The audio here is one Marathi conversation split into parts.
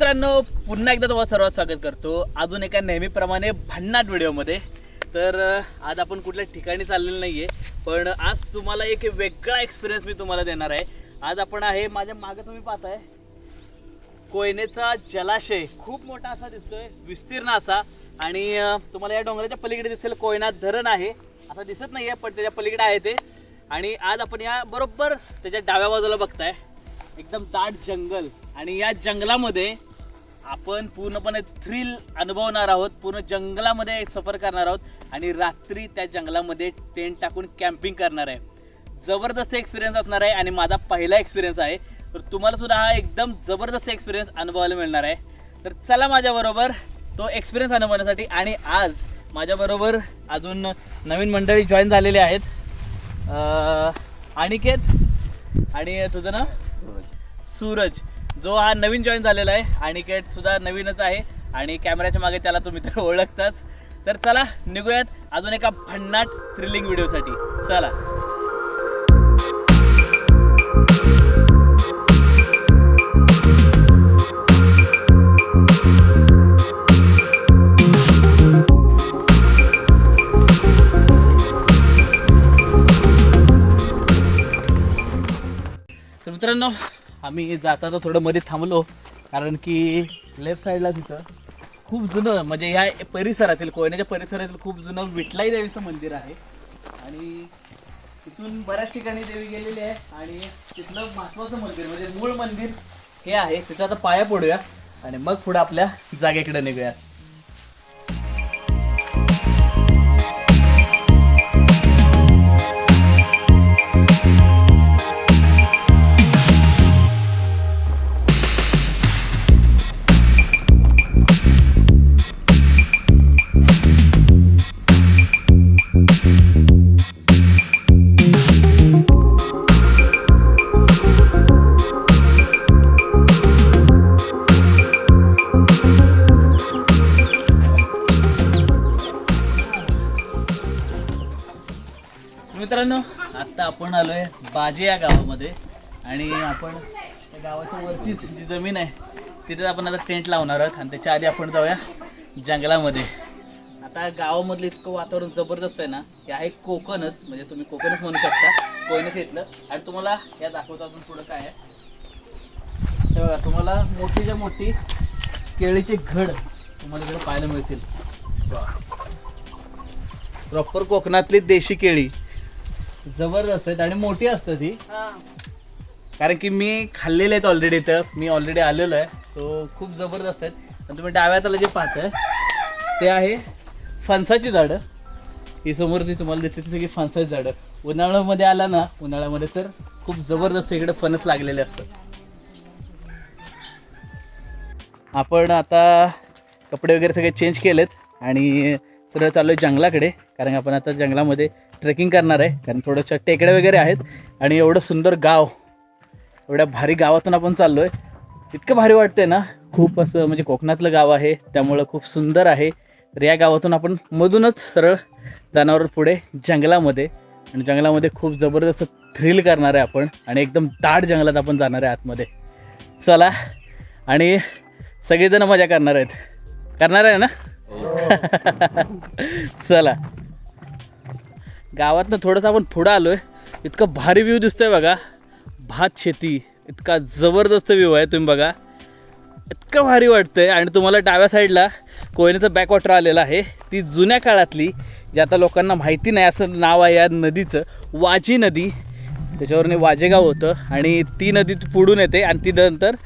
मित्रांनो पुन्हा एकदा तुम्हाला सर्वात स्वागत करतो. अजून एका नेहमीप्रमाणे भन्नाट व्हिडिओमध्ये. तर आज आपण कुठल्या ठिकाणी चाललेलं नाही आहे पण आज तुम्हाला एक वेगळा एक्सपिरियन्स मी तुम्हाला देणार आहे. आज आपण आहे माझ्या मागं तुम्ही पाहताय कोयनेचा जलाशय. खूप मोठा असा दिसतोय विस्तीर्ण असा. आणि तुम्हाला या डोंगराच्या पलीकडे दिसेल कोयना धरण आहे. असं दिसत नाही आहे पण त्याच्या पलीकडे आहे ते. आणि आज आपण या बरोबर त्याच्या डाव्या बाजूला बघताय एकदम दाट जंगल. आणि या जंगलामध्ये आपण पूर्णपणे थ्रिल अनुभवणार आहोत पूर्ण जंगलामध्ये सफर करणार आहोत आणि रात्री त्या जंगलामध्ये टेंट टाकून कॅम्पिंग करणार आहे. जबरदस्त एक्सपिरियन्स असणार आहे आणि माझा पहिला एक्सपिरियन्स आहे. तर तुम्हाला सुद्धा हा एकदम जबरदस्त एक्सपिरियन्स अनुभवायला मिळणार आहे. तर चला माझ्याबरोबर तो एक्सपिरियन्स अनुभवण्यासाठी आणि आज माझ्याबरोबर अजून नवीन मंडळी जॉईन झालेले आहेत. अनिकेत आणि तुझं ना सूरज. जो हा नवीन जॉईन झालेला आहे अनिकेत सुद्धा नवीनच आहे आणि कॅमेऱ्याच्या मागे त्याला तुम्ही तर ओळखताच. तर चला निघूयात अजून एका भन्नाट थ्रिलिंग व्हिडिओसाठी चला. तर मित्रांनो आम्ही जाता तर थोडं मध्ये थांबलो कारण की लेफ्ट साईडला तिथं खूप जुनं म्हणजे ह्या परिसरातील कोयनाच्या परिसरातील खूप जुनं विठलाई देवीचं मंदिर आहे. आणि तिथून बऱ्याच ठिकाणी देवी गेलेली आहे. आणि तिथलं महत्त्वाचं मंदिर म्हणजे मूळ मंदिर हे आहे. तिथं आता पाया पडूया आणि मग पुढे आपल्या जागेकडे निघूया. बाजे या गावामध्ये. आणि आपण त्या गावाच्या वरतीच जी जमीन आहे तिथेच आपण आता टेंट लावणार आहोत. आणि त्याच्या आधी आपण जाऊया जंगलामध्ये. आता गावामधलं इतकं वातावरण जबरदस्त आहे ना हे आहे कोकणच. म्हणजे तुम्ही कोकणच म्हणू शकता. कोयनच इथलं. आणि तुम्हाला या दाखवतो अजून पुढं काय आहे. हे बघा तुम्हाला मोठीच्या मोठी केळीचे घड तुम्हाला इकडे पाहायला मिळतील. प्रॉपर कोकणातली देशी केळी. जबरदस्त आहेत आणि मोठी असतात ती. कारण की मी खाल्लेले आहेत ऑलरेडी इथं. मी ऑलरेडी आलेलो आहे. सो खूप जबरदस्त आहेत. आणि तुम्ही डाव्या हाताला जे पाहताय ते आहे फणसाची झाडं. ही समोर ती तुम्हाला दिसते ती सगळी फणसाची झाडं. उन्हाळ्यामध्ये आला ना उन्हाळ्यामध्ये तर खूप जबरदस्त इकडे फणस लागलेले असतात. आपण आता कपडे वगैरे सगळे चेंज केलेत आणि सरळ चाललो आहे जंगलाकडे. कारण आपण आता जंगलामध्ये ट्रेकिंग करणार आहे कारण थोडंसं टेकड्या वगैरे आहेत आणि एवढं सुंदर गाव एवढ्या भारी गावातून आपण चाललो आहे इतकं भारी वाटतंय ना. खूप असं म्हणजे कोकणातलं गाव आहे त्यामुळं खूप सुंदर आहे. तर या गावातून आपण मधूनच सरळ जाण्यावर पुढे जंगलामध्ये आणि जंगलामध्ये खूप जबरदस्त थ्रिल करणार आहे आपण आणि एकदम दाट जंगलात आपण जाणार आहे आतमध्ये. चला आणि सगळेजण मजा करणार आहेत. करणार आहे ना? चला. गावातनं थोडंसं आपण पुढं आलो आहे इतकं भारी व्ह्यू दिसतोय बघा. भात शेती इतका जबरदस्त व्ह्यू आहे तुम्ही बघा. इतकं भारी वाटतंय. आणि तुम्हाला डाव्या साईडला कोयनेचं बॅकवॉटर आलेलं आहे. ती जुन्या काळातली जी आता लोकांना माहिती नाही असं नाव आहे या नदीचं वाजी नदी. त्याच्यावरून वाजेगाव होतं. आणि ती नदी पुढून येते आणि ती नंतर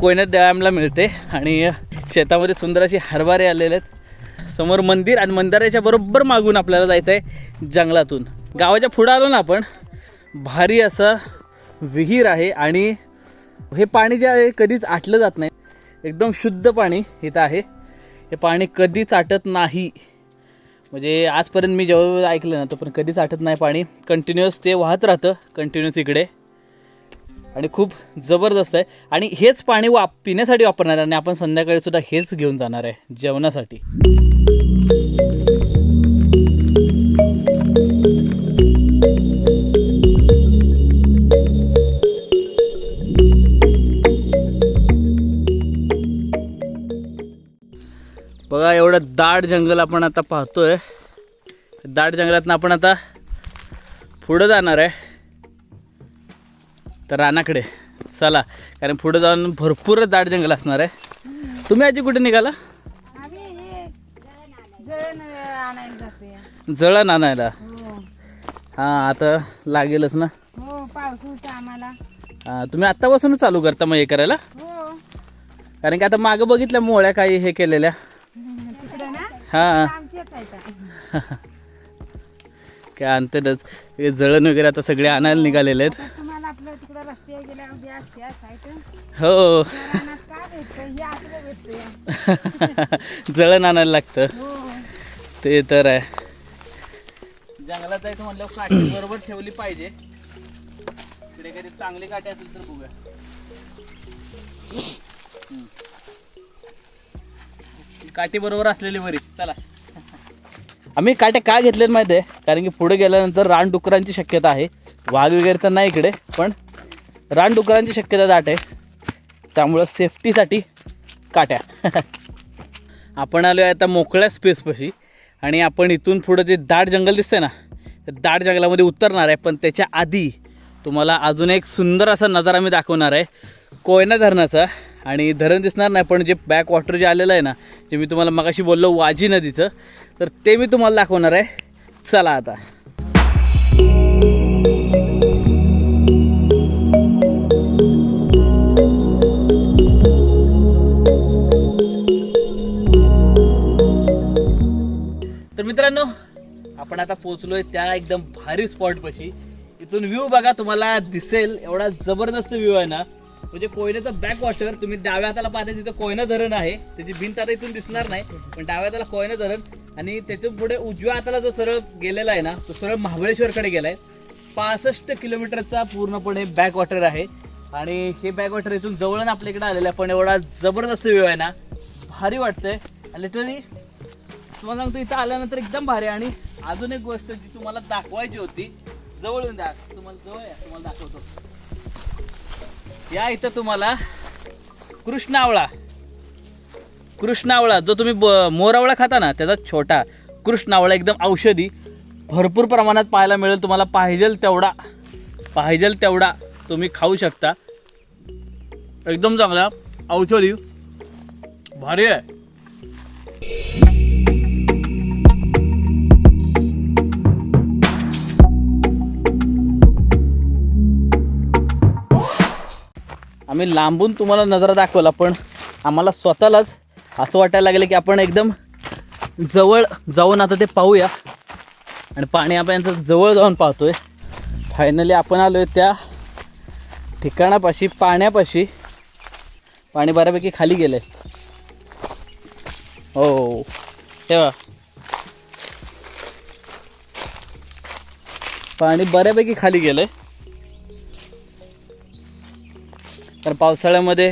कोयना डॅमला मिळते. आणि शेतामध्ये सुंदर अशी हरभरे आलेले आहेत. समोर मंदिर आणि मंदिराच्या बरोबर मागून आपल्याला जायचं आहे जंगलातून. गावाच्या पुढं आलो ना आपण भारी असा विहीर आहे आणि हे पाणी जे आहे कधीच आटलं जात नाही. एकदम शुद्ध पाणी इथं आहे. हे पाणी कधीच आटत नाही. म्हणजे आजपर्यंत मी जेव्हा ऐकलं ना तर पण कधीच आटत नाही पाणी. कंटिन्युअस ते वाहत राहतं कंटिन्युअस इकडे. आणि खूप जबरदस्त आहे. आणि हेच पाणी वाप पिण्यासाठी वापरणार आहे आणि आपण संध्याकाळी सुद्धा हेच घेऊन जाणार आहे जेवणासाठी. बघा एवढं दाट जंगल आपण आता पाहतोय. दाट जंगलातनं आपण आता पुढं जाणार आहे. तर रानाकडे. चला कारण पुढं जाऊन भरपूर दाट जंगल असणार आहे. तुम्ही आजी कुठे निघाला? जळण आणायला हो. हां आता लागेलच ना. हो आम्हाला. हां तुम्ही आत्तापासूनच चालू करता मग हे करायला? हो. कारण की आता मागं बघितल्या मोळ्या काही हे केलेल्या. हां. आमचेच काय आणतातच हे जळण वगैरे आता सगळे आणायला निघालेले आहेत. तर तुम्हाला आपलं तिकडं रस्ते गेल्या उद्या असते असायचं हो. रानात काय भेटतं हे आपलं भेटतं जळण आणायला लागतं. हो. ते तर आहे. जंगलात जायचं म्हटलं काठी बरोबर ठेवली पाहिजे. इकडे कधी चांगली काठी असेल तर बघूया. हम्म. काठी बरोबर असलेली बरी चला. आम्ही काटे का घेतलेत माहिती आहे कारण की पुढे गेल्यानंतर रानडुकरांची शक्यता आहे. वाघ वगैरे तर नाही इकडे पण रानडुकरांची शक्यता दाट आहे. त्यामुळं सेफ्टीसाठी काट्या. आपण आलो आहे आता मोकळ्या स्पेसपाशी आणि आपण इथून पुढं जे दाट जंगल दिसतंय ना त्या दाट जंगलामध्ये उतरणार आहे पण त्याच्या आधी तुम्हाला अजून एक सुंदर असा नजारा मी दाखवणार आहे. कोयना धरणाचा. आणि धरण दिसणार नाही पण जे बॅक वॉटर जे आलेलं आहे ना जे मी तुम्हाला मगाशी बोललो वाजी नदीचं तर ते मी तुम्हाला दाखवणार आहे. चला आता. तर मित्रांनो आपण आता पोहोचलोय त्या एकदम भारी स्पॉटपाशी इथून व्ह्यू बघा तुम्हाला दिसेल एवढा जबरदस्त व्ह्यू आहे ना. म्हणजे कोयनेचं बॅक वॉटर तुम्ही डाव्या हाताला पाहता तिथं कोयना धरण आहे त्याची भिंत आता इथून दिसणार नाही पण डाव्या हाताला कोयना धरण आणि त्याच्या पुढे उजव्या हाताला जो सरळ गेलेला आहे ना तो सरळ महाबळेश्वरकडे गेलाय. पासष्ट किलोमीटरचा पूर्णपणे बॅक वॉटर आहे आणि हे बॅक वॉटर इथून जवळून आपल्याकडे आलेलं आहे पण एवढा जबरदस्त व्ह्यू आहे ना भारी वाटतंय. लिटरली तुम्हाला सांगतो इथं आल्यानंतर एकदम भारी आहे. आणि अजून एक गोष्ट जी तुम्हाला दाखवायची होती जवळून द्या तुम्हाला जवळ या तुम्हाला दाखवतो. या इथं तुम्हाला कृष्णावळा. कृष्णावळा जो तुम्ही ब- मोरावळा खाता ना त्याचा छोटा कृष्णावळा एकदम औषधी भरपूर प्रमाणात पाहायला मिळेल तुम्हाला पाहिजेल तेवढा पाहिजेल तेवढा तुम्ही खाऊ शकता. एकदम चांगला औषधी. भारी आहे. आम्ही लांबून तुम्हाला नजरा दाखवला पण आम्हाला स्वतःलाच असं वाटायला लागलं की आपण एकदम जवळ जाऊन आता ते पाहूया. आणि पाणी आपण यांचं जवळ जाऊन पाहतोय. फायनली आपण आलो आहे त्या ठिकाणापाशी पाण्यापाशी. पाणी बऱ्यापैकी खाली गेलं आहे हो, हो, हो. तेव्हा पाणी बऱ्यापैकी खाली गेलं आहे तर पावसाळ्यामध्ये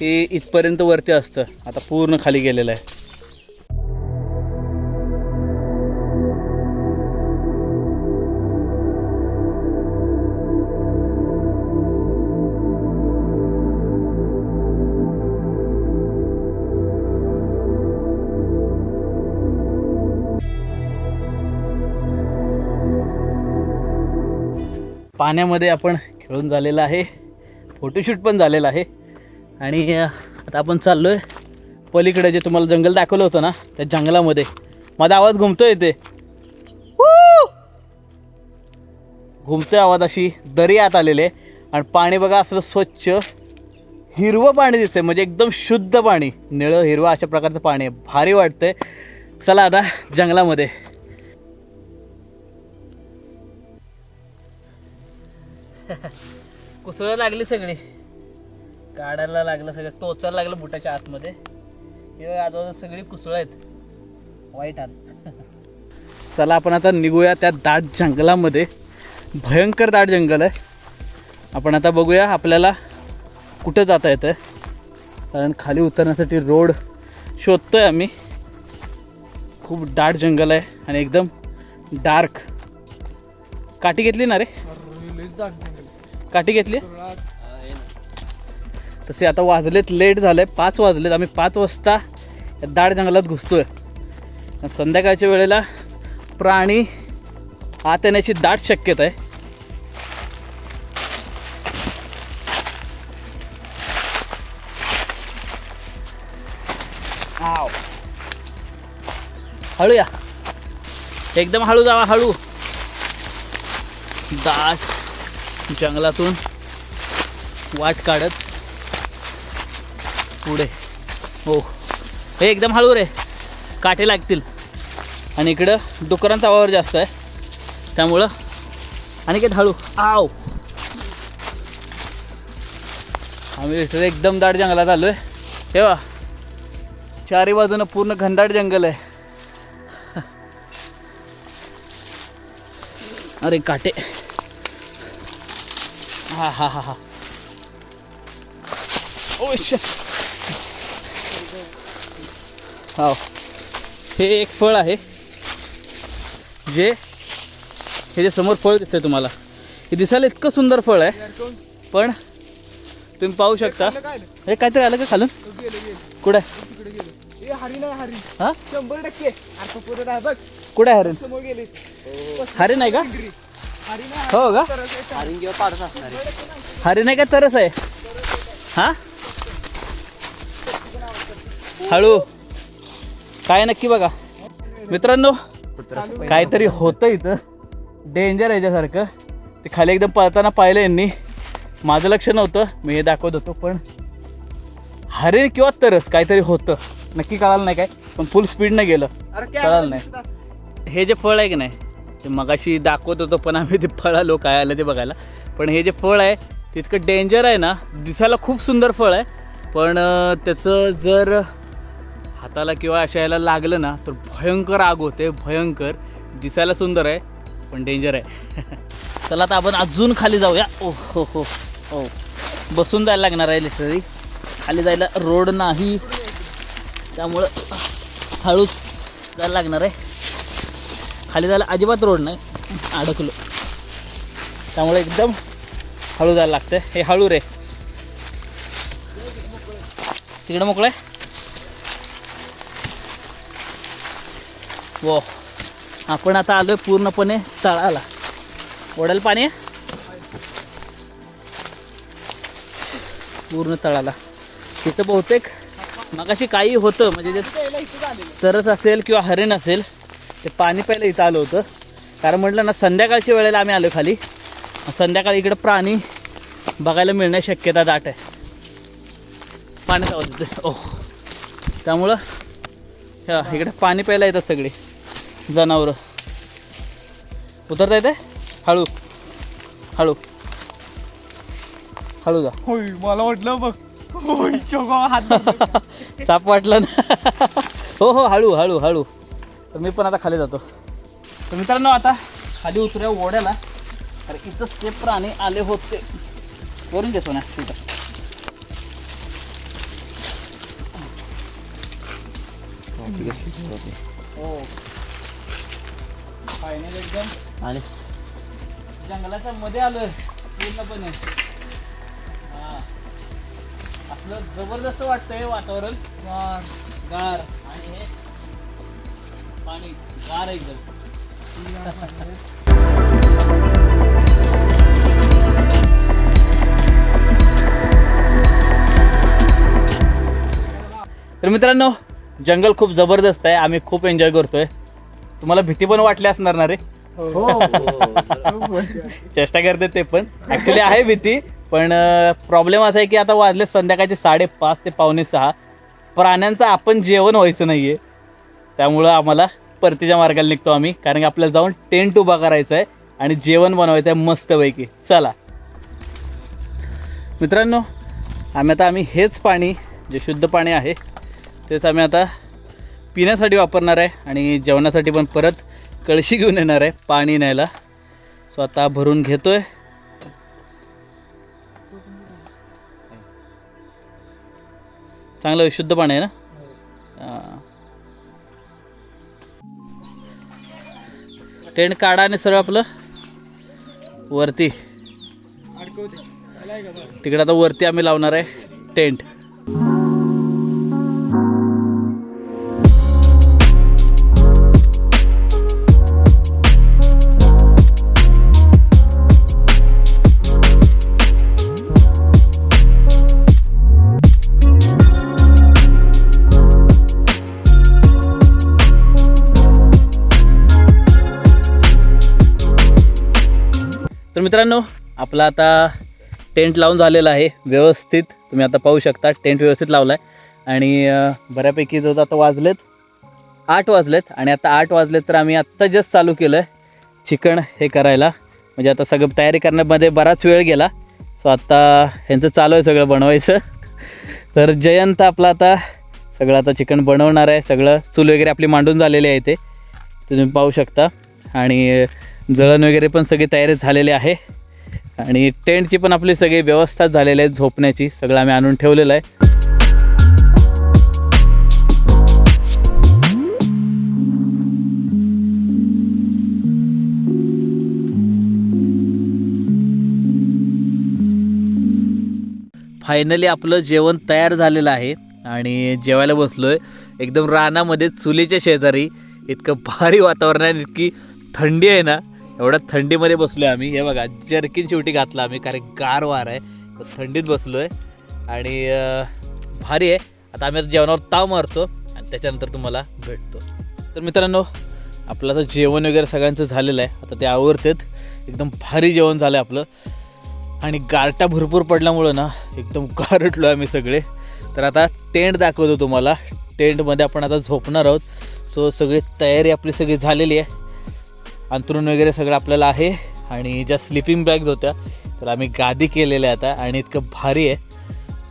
हे इथपर्यंत वरती असतं. आता पूर्ण खाली गेलेलं आहे. पाण्यामध्ये आपण खेळून झालेलं आहे. फोटोशूट पण झालेलं आहे. आणि आता आपण चाललो आहे पलीकडे जे तुम्हाला जंगल दाखवलं होतं ना त्या जंगलामध्ये. माझा आवाज घुमतोय ते. घुमतोय आवाज अशी दरी आत आलेले आणि पाणी बघा असलं स्वच्छ हिरवं पाणी दिसतंय. म्हणजे एकदम शुद्ध पाणी. निळं हिरवं अशा प्रकारचं पाणी आहे. भारी वाटतंय. चला आता जंगलामध्ये. कुसळं लागली सगळी. काढायला लागलं सगळं. टोचायला लागलं बुटाच्या आतमध्ये. हे आजूबाजू सगळी कुसळं आहेत. वाईट हात चला आपण आता निघूया त्या दाट जंगलामध्ये. भयंकर दाट जंगल आहे. आपण आता बघूया आपल्याला कुठं जाता येतं कारण खाली उतरण्यासाठी रोड शोधतोय आम्ही. खूप दाट जंगल आहे आणि एकदम डार्क काठी घेतली ना रे? काठी घेतली? तसे आता वाजलेत लेट झालं आहे पाच वाजलेत. आम्ही पाच वाजता दाड दाट जंगलात घुसतो आहे संध्याकाळच्या वेळेला प्राणी आत येण्याची दाट शक्यता आहे. आव. हळू या एकदम हळू जावा हळू. दाट. जंगलातून वाट काढत पुढे. हो. हे एकदम हळू रे. काटे लागतील. आणि इकडं डुकरांचा वावर जास्त आहे. त्यामुळं आणि काय हळू. आव. आम्ही एकदम दाट जंगलात आलो आहे तेव्हा चारी बाजूनं पूर्ण घनदाट जंगल आहे. अरे काटे. हा हा हा हा ओ हो हे एक फळ आहे जे हे जे समोर फळ दिसतंय तुम्हाला. हे दिसायला इतकं सुंदर फळ आहे पण तुम्ही पाहू शकता. हे काहीतरी आलं का खालून? कुठे? ए हरी नाही हरी. हा? शंभर टक्के. कुठे आहे हरण हरे नाही का? हो का? हरी हरे नाही का तरच आहे? हा? हळू. काय नक्की बघा. मित्रांनो काहीतरी होतं इथं. डेंजर आहे याच्यासारखं ते खाली एकदम पळताना पाहिलं यांनी. माझं लक्ष नव्हतं. मी हे दाखवत होतो पण हरिण किंवा तरस काहीतरी होतं. नक्की कळालं नाही काय? पण फुल स्पीडनं गेलं. कळालं नाही. हे जे फळ आहे की नाही? ते मगाशी दाखवत होतो पण आम्ही ते फळालो काय आलं ते बघायला. पण हे जे फळ आहे तितकं डेंजर आहे ना दिसायला खूप सुंदर फळ आहे. पण त्याचं जर हाताला किंवा अशा याला लागलं ना तर भयंकर आग होते भयंकर. दिसायला सुंदर आहे पण डेंजर आहे. चला आता आपण अजून खाली जाऊया. ओ हो हो हो. बसून जायला लागणार आहे लिटरली खाली जायला रोड नाही. त्यामुळं हळूच जायला लागणार आहे. खाली जायला अजिबात रोड नाही. अडकलो त्यामुळे एकदम हळू जायला लागतं हे हळू रे. तिकडं मोकळं आहे? वो. आपण आता आलोय पूर्णपणे तळाला. ओढेल पाणी पूर्ण तळाला. तिथं बहुतेक मगाशी काही होतं म्हणजे जे तरच असेल किंवा हरण असेल ते पाणी पहिलं इथं आलं होतं. कारण म्हटलं ना संध्याकाळच्या वेळेला आम्ही आलो खाली. संध्याकाळी इकडं प्राणी बघायला मिळण्याची शक्यता दाट आहे. पाण्यात आवाज येतो ओह. त्यामुळं ह्या इकडे पाणी प्यायला येतात सगळी. जनावरं. उतरता येते हळू. हळू. हळू जा. होय मला वाटलं बघ. होय शोभा हात साप वाटलं ना. हो हो हळू हळू हळू. तर मी पण आता खाली जातो. तर मित्रांनो आता खाली उतरूया ओढ्याला. अरे इथंच ते प्राणी आले होते. वरून घेतो ना तिथं फायनल एकदम आणि जंगलाच्या मध्ये आलोय पूर्णपणे. हा. आपलं जबरदस्त वाटतंय वातावरण. गार. पाणी गार एकदम तर मित्रांनो जंगल खूप जबरदस्त आहे. आम्ही खूप एन्जॉय करतोय. तुम्हाला भीती पण वाटली असणार ना रे? चेष्टा करते ते पण. ऍक्च्युली आहे भीती पण प्रॉब्लेम असा आहे की आता वाजले संध्याकाळचे साडेपाच ते पावणे सहा. प्राण्यांचं आपण जेवण व्हायचं नाहीये. त्यामुळं आम्हाला परतीच्या मार्गाला निघतो आम्ही. कारण की आपल्याला जाऊन टेंट उभा करायचा आहे आणि जेवण बनवायचं आहे मस्तपैकी. चला. मित्रांनो आम्ही आता आम्ही हेच पाणी जे शुद्ध पाणी आहे तेच आम्ही आता पिण्यासाठी वापरणार आहे आणि जेवणासाठी पण परत कळशी घेऊन येणार आहे पाणी न्यायला. सो आता भरून घेतोय. चांगलं शुद्ध पाणी आहे ना? टेंट काढा आणि सरळ आपलं वरती. तिकडे आता वरती आम्ही लावणार आहे टेंट. तर मित्रांनो आपला आता टेंट लावून झालेला आहे व्यवस्थित. तुम्ही आता पाहू शकता टेंट व्यवस्थित लावला आहे आणि बऱ्यापैकी जो आता वाजलेत आठ वाजलेत. आणि आता आठ वाजलेत तर आम्ही आत्ता जस्ट चालू केलं आहे चिकन हे करायला. म्हणजे आता सगळं तयारी करण्यामध्ये बराच वेळ गेला. सो आत्ता ह्यांचं चालू आहे सगळं बनवायचं. तर जयंत आपला आता सगळं आता चिकन बनवणार आहे. सगळं चूल वगैरे आपली मांडून झालेली आहे ते तुम्ही पाहू शकता. आणि जळण वगैरे पण सगळी तयारी झालेली आहे. आणि टेंटची पण आपली सगळी व्यवस्था झालेली आहे झोपण्याची. सगळं आम्ही आणून ठेवलेलं आहे. फायनली आपलं जेवण तयार झालेलं आहे. आणि जेवायला बसलो आहे एकदम रानामध्ये चुलीच्या शेजारी. इतकं भारी वातावरण आहे. इतकी थंडी आहे ना. एवढ्या थंडीमध्ये बसलो आहे आम्ही. हे बघा जर्किन शेवटी घातला आम्ही कारण गार वार आहे. तर थंडीत बसलो आहे आणि भारी आहे. आता आम्ही आता जेवणावर ताव मारतो आणि त्याच्यानंतर तुम्हाला भेटतो. तर मित्रांनो आपलं आता जेवण वगैरे सगळ्यांचं झालेलं आहे. आता ते आवरतेत. एकदम भारी जेवण झालं आहे आपलं. आणि गारटा भरपूर पडल्यामुळं ना एकदम गारटलो आम्ही सगळे. तर आता टेंट दाखवतो तुम्हाला. टेंटमध्ये आपण आता झोपणार आहोत. सो सगळी तयारी आपली सगळी झालेली आहे. अंथरूण वगैरे सगळं आपल्याला आहे आणि ज्या स्लिपिंग बॅग्स होत्या तर आम्ही गादी केलेल्या आता आणि इतकं भारी आहे.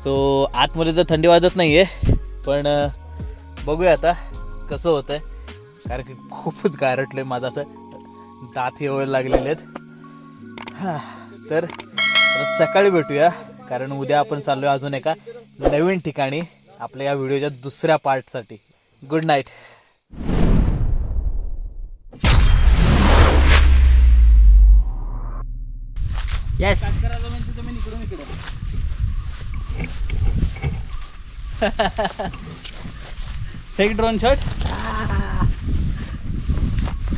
सो आतमध्ये तर थंडी वाजत नाही आहे पण बघूया आता कसं होतं आहे कारण की खूपच गारटलं आहे माझं असं. दात येवायला लागलेले आहेत. हां तर सकाळी भेटूया. कारण उद्या आपण चाललो अजून एका नवीन ठिकाणी आपल्या या व्हिडिओच्या दुसऱ्या पार्टसाठी गुड नाईट येस एक ड्रोन शॉट